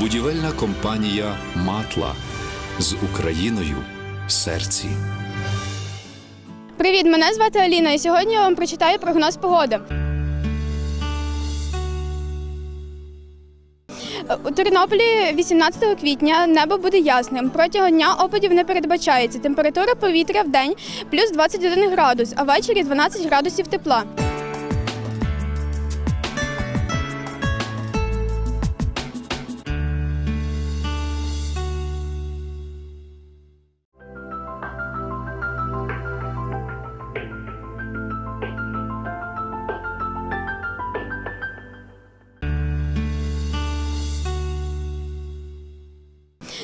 Будівельна компанія Матла з Україною в серці. Привіт, мене звати Аліна, і сьогодні я вам прочитаю прогноз погоди. У Тернополі 18 квітня небо буде ясним. Протягом дня опадів не передбачається. Температура повітря в день плюс 21 градус, а ввечері 12 градусів тепла.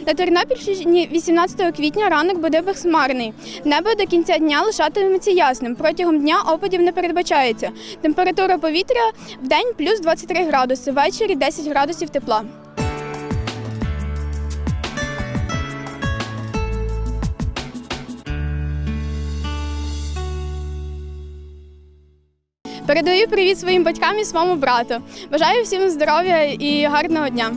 На Тернопільщині 18 квітня ранок буде безхмарний. Небо до кінця дня лишатиметься ясним. Протягом дня опадів не передбачається. Температура повітря в день плюс 23 градуси, ввечері 10 градусів тепла. Передаю привіт своїм батькам і своєму брату. Бажаю всім здоров'я і гарного дня.